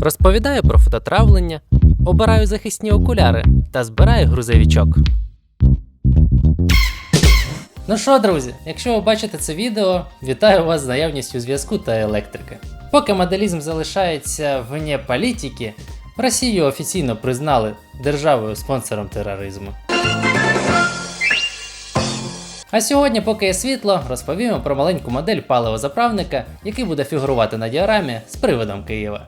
Розповідаю про фототравлення, обираю захисні окуляри та збираю грузовичок. Ну що, друзі, якщо ви бачите це відео, вітаю вас з наявністю зв'язку та електрики. Поки моделізм залишається вне політики, Росію офіційно признали державою спонсором тероризму. А сьогодні, поки є світло, розповімо про маленьку модель паливозаправника, який буде фігурувати на діорамі з приводом Києва.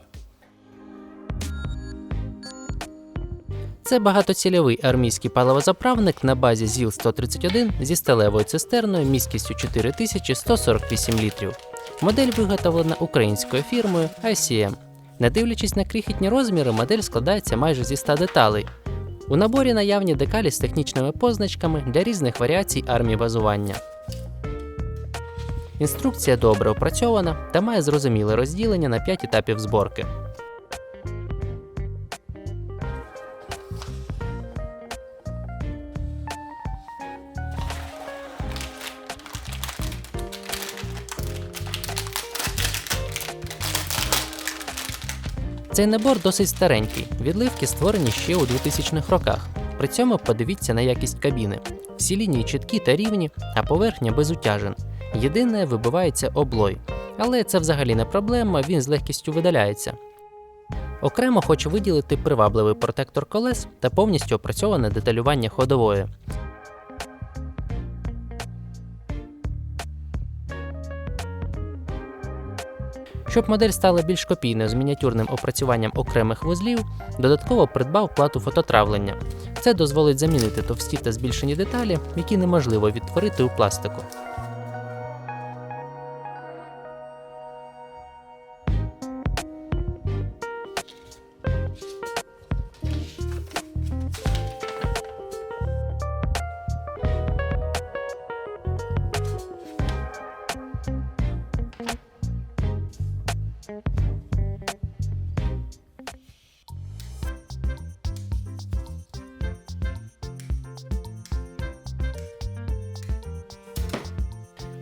Це багатоцільовий армійський паливозаправник на базі ЗІЛ-131 зі сталевою цистерною міськістю 4148 літрів. Модель виготовлена українською фірмою ICM. Не дивлячись на крихітні розміри, модель складається майже зі 100 деталей. У наборі наявні декалі з технічними позначками для різних варіацій армії базування. Інструкція добре опрацьована та має зрозуміле розділення на 5 етапів зборки. Цей набор досить старенький. Відливки створені ще у 2000-х роках. При цьому подивіться на якість кабіни. Всі лінії чіткі та рівні, а поверхня без утяжен. Єдине вибивається облой. Але це взагалі не проблема, він з легкістю видаляється. Окремо хочу виділити привабливий протектор колес та повністю опрацьоване деталювання ходової. Щоб модель стала більш копійною з мініатюрним опрацюванням окремих вузлів, додатково придбав плату фототравлення. Це дозволить замінити товсті та збільшені деталі, які неможливо відтворити у пластику.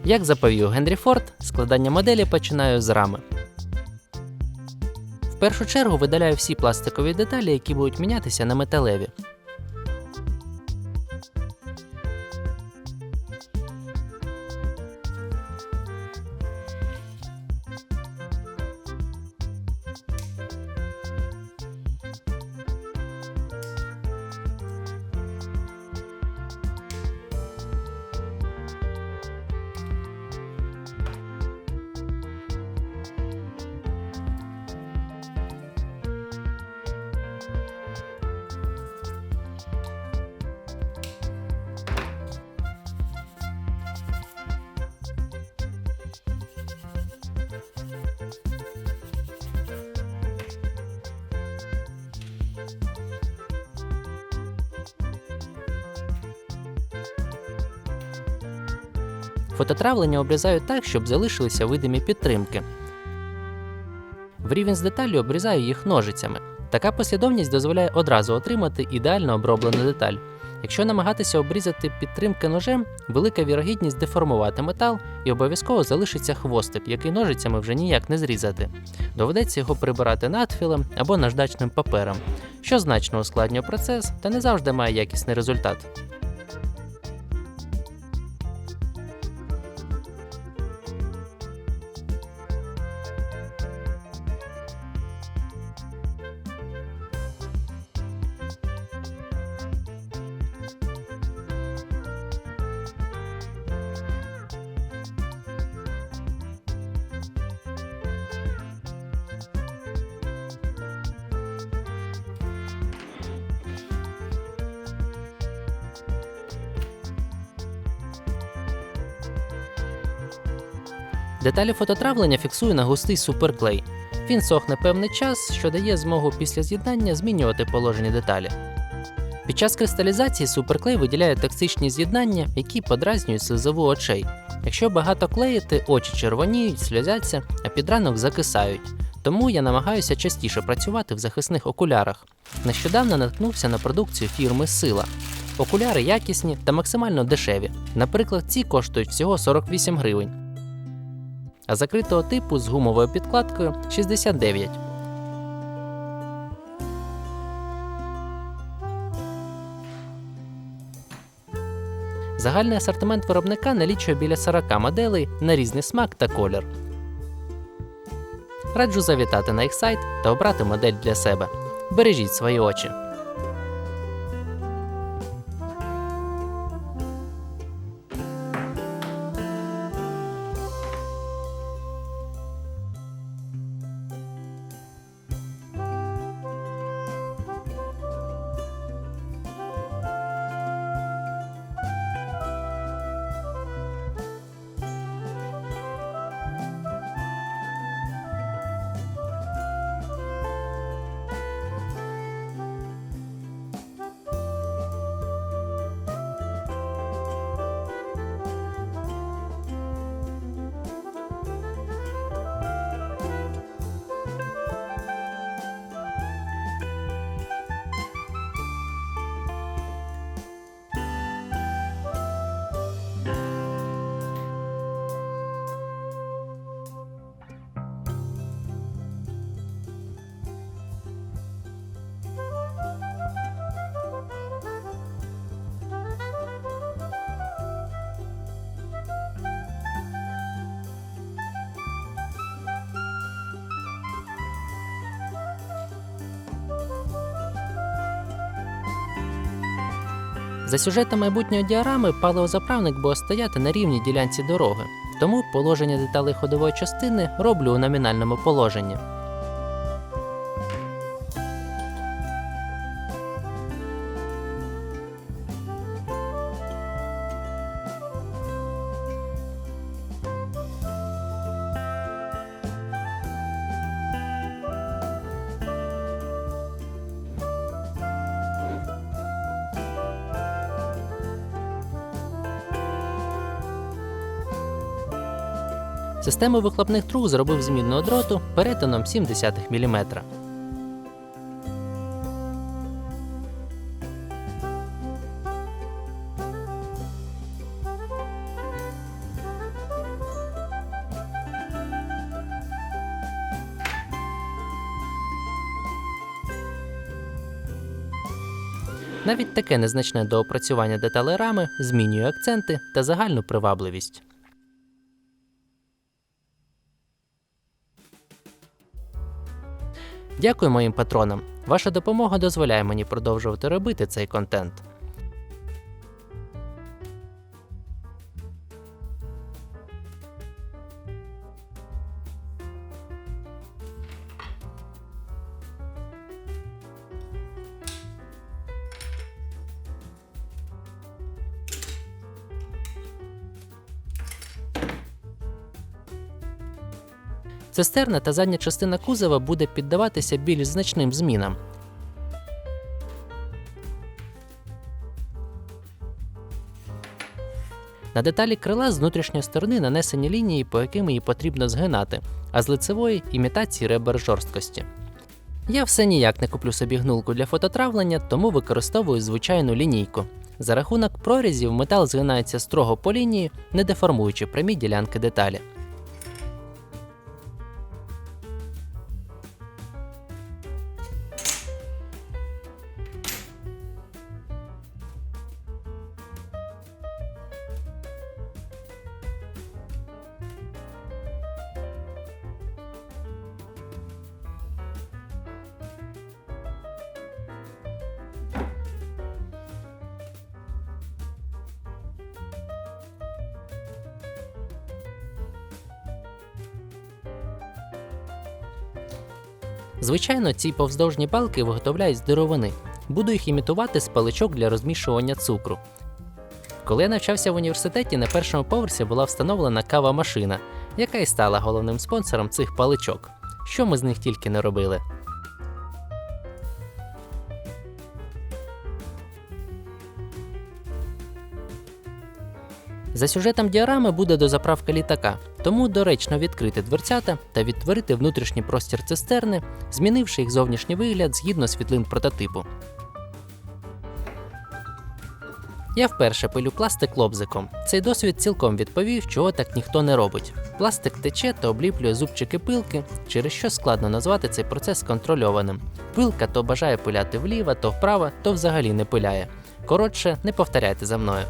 Як заповів Генрі Форд, складання моделі починаю з рами. В першу чергу видаляю всі пластикові деталі, які будуть мінятися на металеві. Фототравлення обрізаю так, щоб залишилися видимі підтримки. В рівень з деталлю обрізаю їх ножицями. Така послідовність дозволяє одразу отримати ідеально оброблену деталь. Якщо намагатися обрізати підтримки ножем, велика вірогідність деформувати метал і обов'язково залишиться хвостик, який ножицями вже ніяк не зрізати. Доведеться його прибирати надфілем або наждачним папером, що значно ускладнює процес та не завжди має якісний результат. Деталі фототравлення фіксую на густий суперклей. Він сохне певний час, що дає змогу після з'єднання змінювати положення деталі. Під час кристалізації суперклей виділяє токсичні з'єднання, які подразнюють слизову очей. Якщо багато клеїти, очі червоніють, сльозяться, а під ранок закисають. Тому я намагаюся частіше працювати в захисних окулярах. Нещодавно наткнувся на продукцію фірми Сила. Окуляри якісні та максимально дешеві. Наприклад, ці коштують всього 48 гривень а закритого типу з гумовою підкладкою 69. Загальний асортимент виробника налічує біля 40 моделей на різний смак та колір. Раджу завітати на їх сайт та обрати модель для себе. Бережіть свої очі. За сюжетом майбутньої діарами паливозаправник буде стояти на рівній ділянці дороги, тому положення деталей ходової частини роблю у номінальному положенні. Систему вихлопних труб зробив змінного дроту перетином 0,7 мм. Навіть таке незначне доопрацювання деталей рами змінює акценти та загальну привабливість. Дякую моїм патронам. Ваша допомога дозволяє мені продовжувати робити цей контент. Цистерна та задня частина кузова буде піддаватися більш значним змінам. На деталі крила з внутрішньої сторони нанесені лінії, по яким її потрібно згинати, а з лицевої імітації ребер жорсткості. Я все ніяк не куплю собі гнулку для фототравлення, тому використовую звичайну лінійку. За рахунок прорізів метал згинається строго по лінії, не деформуючи прямі ділянки деталі. Звичайно, ці повздовжні палки виготовляють з деревини. Буду їх імітувати з паличок для розмішування цукру. Коли я навчався в університеті, на першому поверсі була встановлена кава машина, яка і стала головним спонсором цих паличок. Що ми з них тільки не робили. За сюжетом діарами буде дозаправка літака, тому доречно відкрити дверцята та відтворити внутрішній простір цистерни, змінивши їх зовнішній вигляд згідно світлин прототипу. Я вперше пилю пластик лобзиком. Цей досвід цілком відповів, чого так ніхто не робить. Пластик тече та обліплює зубчики пилки, через що складно назвати цей процес контрольованим. Пилка то бажає пиляти вліво, то вправо, то взагалі не пиляє. Коротше, не повторяйте за мною.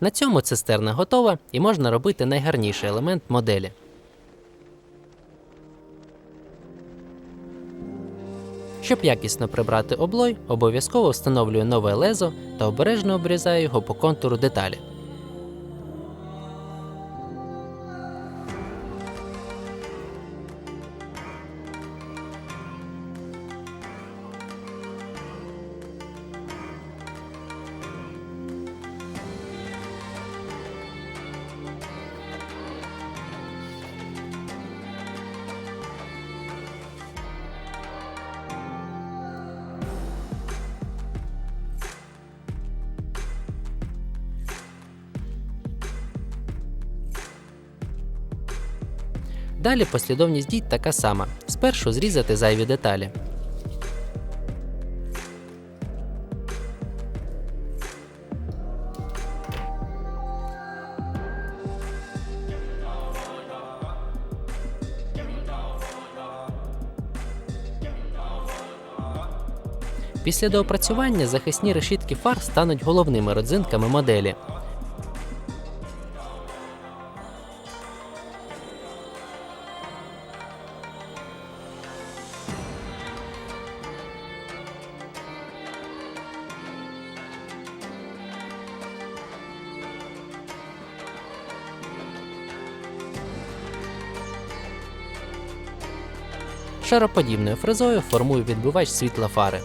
На цьому цистерна готова і можна робити найгарніший елемент моделі. Щоб якісно прибрати облой, обов'язково встановлюю нове лезо та обережно обрізаю його по контуру деталі. Далі послідовність дій така сама: спершу зрізати зайві деталі. Після доопрацювання захисні решітки фар стануть головними родзинками моделі. Шароподібною фрезою формую відбивач світла фари.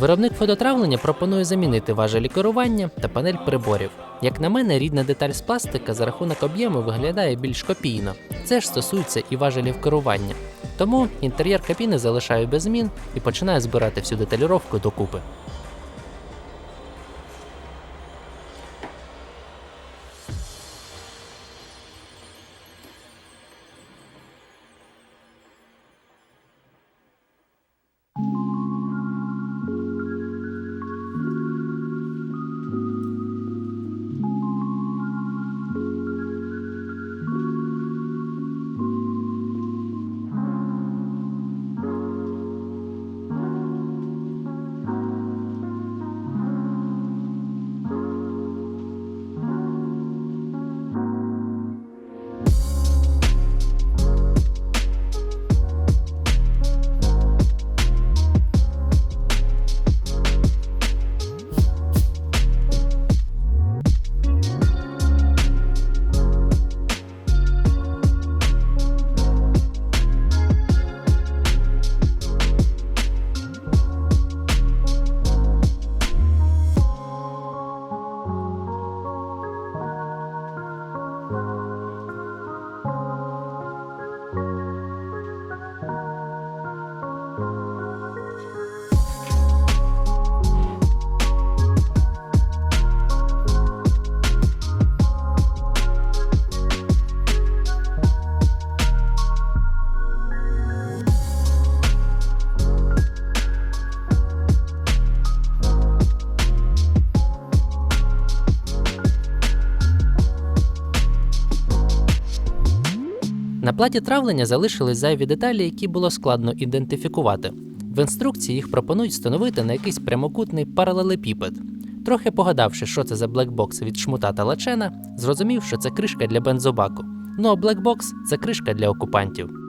Виробник фототравлення пропонує замінити важелі керування та панель приборів. Як на мене, рідна деталь з пластика за рахунок об'єму виглядає більш копійно. Це ж стосується і важелів керування. Тому інтер'єр кабіни залишаю без змін і починаю збирати всю деталіровку докупи. Платі травлення залишились зайві деталі, які було складно ідентифікувати. В інструкції їх пропонують встановити на якийсь прямокутний паралелепіпед. Трохи погадавши, що це за блекбокс від шмута та лачена, зрозумів, що це кришка для бензобаку. Ну а блекбокс це кришка для окупантів.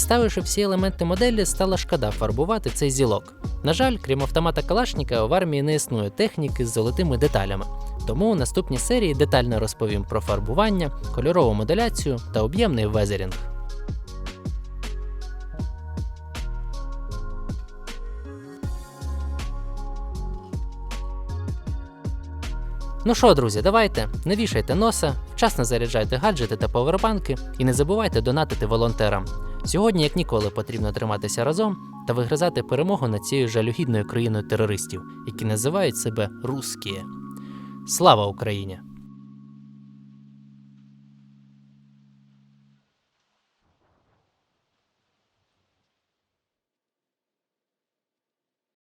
Діставивши всі елементи моделі, стала шкода фарбувати цей зілок. На жаль, крім автомата Калашника, в армії не існує техніки з золотими деталями. Тому у наступній серії детально розповім про фарбування, кольорову моделяцію та об'ємний везерінг. – Ну що, друзі, давайте, не вішайте носа, вчасно заряджайте гаджети та повербанки і не забувайте донатити волонтерам. Сьогодні, як ніколи, потрібно триматися разом та вигризати перемогу над цією жалюгідною країною терористів, які називають себе русські. Слава Україні!